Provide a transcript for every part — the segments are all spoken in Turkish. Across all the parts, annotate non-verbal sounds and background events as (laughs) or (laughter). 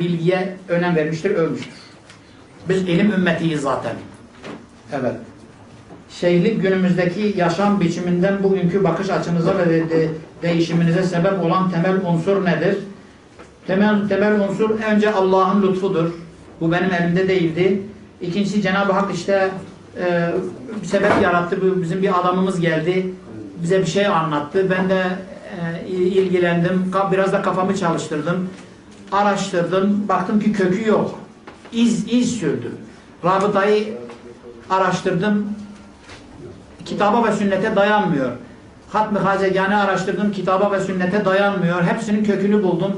bilgiye önem vermiştir, övmüştür. Biz ilim ümmetiyiz zaten. Evet. Şeyhlik günümüzdeki yaşam biçiminden bugünkü bakış açınıza ve de- de- değişiminize sebep olan temel unsur nedir? Temel, temel unsur önce Allah'ın lütfudur. Bu benim elimde değildi. İkincisi Cenab-ı Hak işte e, bir sebep yarattı. Bizim bir adamımız geldi. Bize bir şey anlattı. Ben de e, ilgilendim. Biraz da kafamı çalıştırdım. Araştırdım. Baktım ki kökü yok. İz, iz sürdü. Rabıtayı araştırdım. Kitaba ve sünnete dayanmıyor. Hatmi Hazegani araştırdım. Kitaba ve sünnete dayanmıyor. Hepsinin kökünü buldum.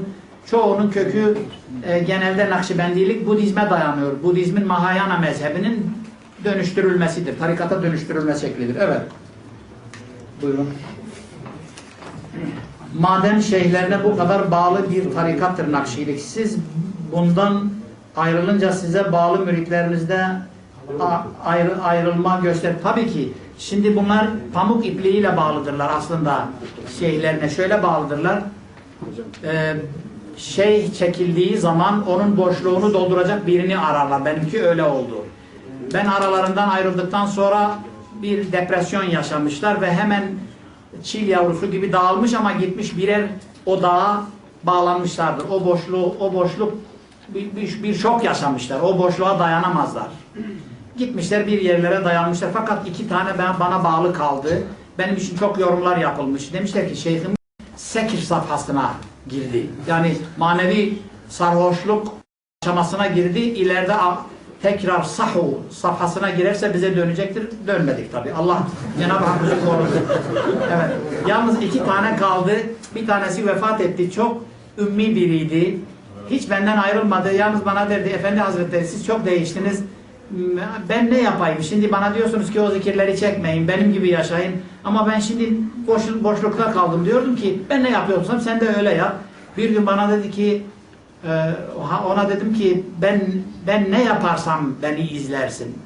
Çoğunun kökü e, genelde Nakşibendilik Budizme dayanıyor. Budizmin Mahayana mezhebinin dönüştürülmesidir. Tarikata dönüştürülme şeklidir. Evet. Buyurun. Madem şeyhlerine bu kadar bağlı bir tarikattır Nakşilik. Siz bundan ayrılınca size bağlı müritlerinizde ayrı, ayrılma göster. Tabii ki şimdi bunlar pamuk ipliğiyle bağlıdırlar aslında şeyhlerine. Şöyle bağlıdırlar. Ee, şeyh çekildiği zaman onun boşluğunu dolduracak birini ararlar. Benimki öyle oldu. Ben aralarından ayrıldıktan sonra bir depresyon yaşamışlar ve hemen çil yavrusu gibi dağılmış ama gitmiş birer o dağa bağlanmışlardır. O boşluğu, o boşluk bir, bir, bir şok yaşamışlar. O boşluğa dayanamazlar. Gitmişler bir yerlere dayanmışlar. Fakat iki tane ben, bana bağlı kaldı. Benim için çok yorumlar yapılmış. Demişler ki şeyhim sekir safhasına girdi. Yani manevi sarhoşluk aşamasına girdi. İleride tekrar sahu safhasına girerse bize dönecektir. Dönmedik tabi. Allah Cenab-ı Hak bizi korudu. Evet. Yalnız iki tane kaldı. Bir tanesi vefat etti. Çok ümmi biriydi. Hiç benden ayrılmadı. Yalnız bana derdi Efendi Hazretleri siz çok değiştiniz. Ben ne yapayım? Şimdi bana diyorsunuz ki o zikirleri çekmeyin. Benim gibi yaşayın. Ama ben şimdi boş, boşlukta kaldım. Diyordum ki ben ne yapıyorsam sen de öyle yap. Bir gün bana dedi ki ona dedim ki ben ben ne yaparsam beni izlersin.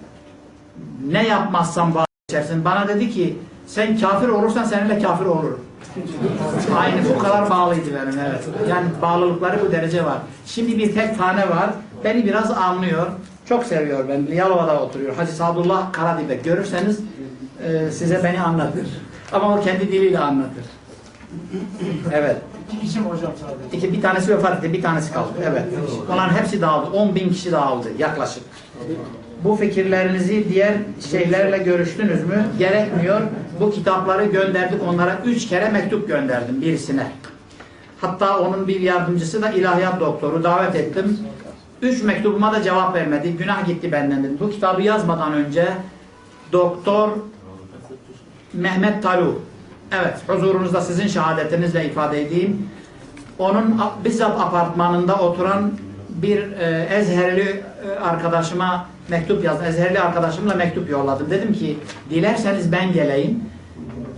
Ne yapmazsam vazgeçersin. Bana dedi ki sen kafir olursan seninle kafir olurum. (laughs) Aynı bu kadar bağlıydı benim evet. Yani bağlılıkları bu derece var. Şimdi bir tek tane var. Beni biraz anlıyor. Çok seviyor beni. Yalova'da oturuyor. Hacı Sadullah Karadibek. Görürseniz e, size beni anlatır. Ama o kendi diliyle anlatır. Evet. İki kişi mi hocam sadece? İki, bir tanesi vefat etti, bir tanesi kaldı. Evet. Onların hepsi dağıldı. 10 bin kişi dağıldı yaklaşık. Bu fikirlerinizi diğer şeylerle görüştünüz mü? Gerekmiyor. Bu kitapları gönderdik onlara. Üç kere mektup gönderdim birisine. Hatta onun bir yardımcısı da ilahiyat doktoru davet ettim. Üç mektubuma da cevap vermedi. Günah gitti benden dedim. Bu kitabı yazmadan önce Doktor Mehmet Talu evet huzurunuzda sizin şehadetinizle ifade edeyim. Onun bizzat apartmanında oturan bir e, Ezherli e, arkadaşıma mektup yazdım. Ezherli arkadaşımla mektup yolladım. Dedim ki dilerseniz ben geleyim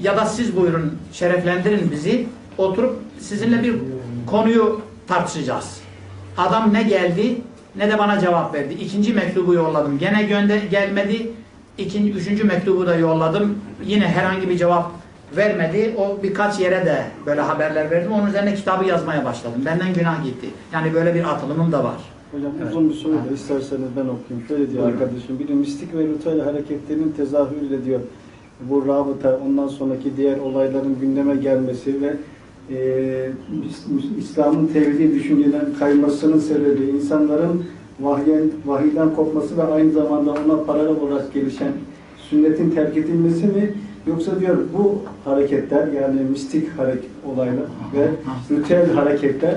ya da siz buyurun şereflendirin bizi. Oturup sizinle bir konuyu tartışacağız. Adam ne geldi ne de bana cevap verdi. İkinci mektubu yolladım. Gene gönder gelmedi. İkinci, üçüncü mektubu da yolladım. Yine herhangi bir cevap vermedi. O birkaç yere de böyle haberler verdim. Onun üzerine kitabı yazmaya başladım. Benden günah gitti. Yani böyle bir atılımım da var. Hocam uzun bir soru da isterseniz ben okuyayım. Şöyle diyor Buyurun. arkadaşım. Bir de mistik ve ritüel hareketlerinin tezahürüyle diyor. Bu rabıta, ondan sonraki diğer olayların gündeme gelmesi ve e, İs- İslam'ın tevhidi düşünceden kaymasının sebebi insanların vahyen, vahiyden kopması ve aynı zamanda ona paralel olarak gelişen sünnetin terk edilmesi mi? Yoksa diyor bu hareketler yani mistik hareket olaylar ve ritüel hareketler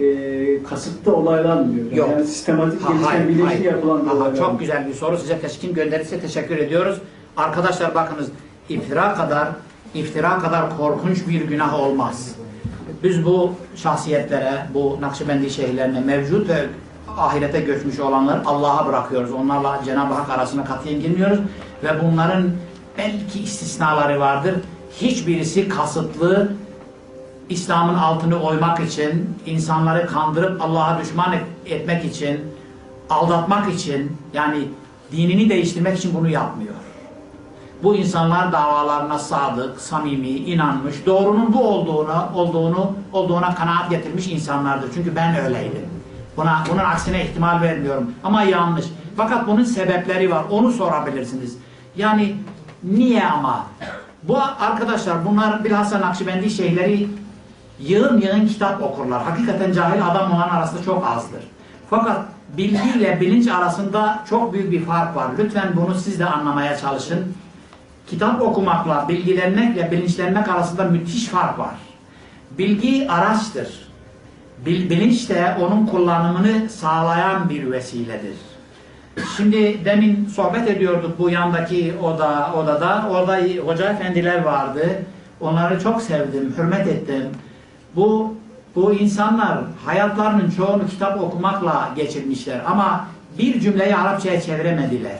e, kasıtlı olaylar mı diyor? Yok. Yani sistematik Ha, gelişen, bilinçli hayır. yapılan Aha, olaylar Çok güzel bir soru. Size teş- kim gönderirse teşekkür ediyoruz. Arkadaşlar bakınız iftira kadar iftira kadar korkunç bir günah olmaz. Biz bu şahsiyetlere, bu Nakşibendi şeyhlerine mevcut ve ahirete göçmüş olanları Allah'a bırakıyoruz. Onlarla Cenab-ı Hak arasına katiyen girmiyoruz. Ve bunların belki istisnaları vardır. Hiçbirisi kasıtlı İslam'ın altını oymak için, insanları kandırıp Allah'a düşman et- etmek için, aldatmak için, yani dinini değiştirmek için bunu yapmıyor. Bu insanlar davalarına sadık, samimi, inanmış, doğrunun bu olduğuna, olduğunu, olduğuna kanaat getirmiş insanlardır. Çünkü ben öyleydim. Buna bunun aksine ihtimal vermiyorum. Ama yanlış. Fakat bunun sebepleri var. Onu sorabilirsiniz. Yani niye ama? Bu arkadaşlar bunlar bilhassa Nakşibendi şeyhleri yığın yığın kitap okurlar. Hakikaten cahil adam olan arasında çok azdır. Fakat bilgiyle bilinç arasında çok büyük bir fark var. Lütfen bunu siz de anlamaya çalışın. Kitap okumakla, bilgilenmekle bilinçlenmek arasında müthiş fark var. Bilgi araçtır. Bil- bilinç de onun kullanımını sağlayan bir vesiledir. Şimdi demin sohbet ediyorduk bu yandaki oda odada. Orada hoca efendiler vardı. Onları çok sevdim, hürmet ettim. Bu bu insanlar hayatlarının çoğunu kitap okumakla geçirmişler ama bir cümleyi Arapçaya çeviremediler.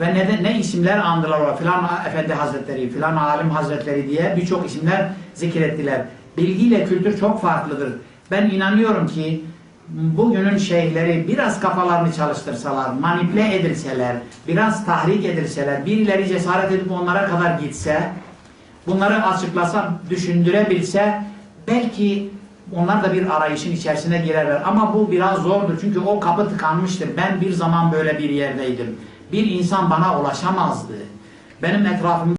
Ve ne, ne isimler andılar o filan efendi hazretleri, filan alim hazretleri diye birçok isimler zikrettiler. Bilgiyle kültür çok farklıdır. Ben inanıyorum ki bugünün şeyhleri biraz kafalarını çalıştırsalar, manipüle edilseler, biraz tahrik edilseler, birileri cesaret edip onlara kadar gitse, bunları açıklasa, düşündürebilse belki onlar da bir arayışın içerisine girerler. Ama bu biraz zordur çünkü o kapı tıkanmıştır. Ben bir zaman böyle bir yerdeydim. Bir insan bana ulaşamazdı. Benim etrafımda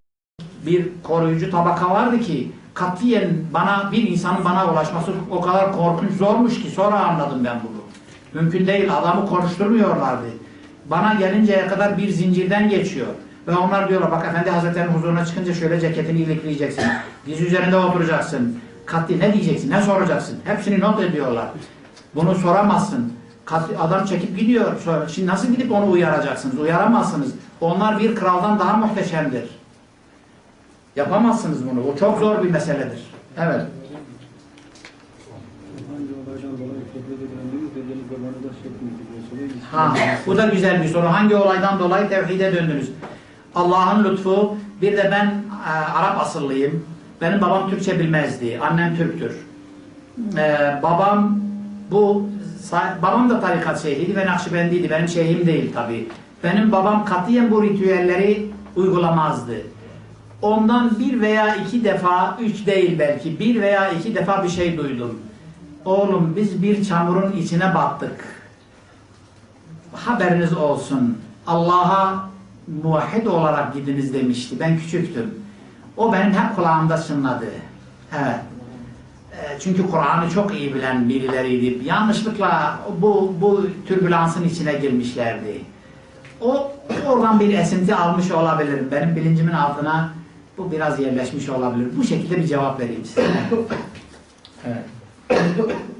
bir koruyucu tabaka vardı ki katiyen bana bir insanın bana ulaşması o kadar korkunç zormuş ki sonra anladım ben bunu. Mümkün değil adamı konuşturmuyorlardı. Bana gelinceye kadar bir zincirden geçiyor. Ve onlar diyorlar bak efendi hazretlerinin huzuruna çıkınca şöyle ceketini ilikleyeceksin. Diz üzerinde oturacaksın. Katli ne diyeceksin, ne soracaksın? Hepsini not ediyorlar. Bunu soramazsın. Katli, adam çekip gidiyor. Şimdi nasıl gidip onu uyaracaksınız? Uyaramazsınız. Onlar bir kraldan daha muhteşemdir. Yapamazsınız bunu. O çok zor bir meseledir. Evet. Ha, bu da güzel bir soru. Hangi olaydan dolayı tevhide döndünüz? Allah'ın lütfu. Bir de ben e, Arap asıllıyım. Benim babam Türkçe bilmezdi. Annem Türktür. E, babam bu babam da tarikat şeyhiydi ve Nakşibendiydi. Benim şeyhim değil tabii. Benim babam katiyen bu ritüelleri uygulamazdı. Ondan bir veya iki defa, üç değil belki, bir veya iki defa bir şey duydum. Oğlum biz bir çamurun içine battık haberiniz olsun. Allah'a muvahhid olarak gidiniz demişti. Ben küçüktüm. O benim hep kulağımda çınladı. Evet. E, Çünkü Kur'an'ı çok iyi bilen birileriydi. Yanlışlıkla bu, bu türbülansın içine girmişlerdi. O oradan bir esinti almış olabilir. Benim bilincimin altına bu biraz yerleşmiş olabilir. Bu şekilde bir cevap vereyim size. (laughs) Evet. (laughs)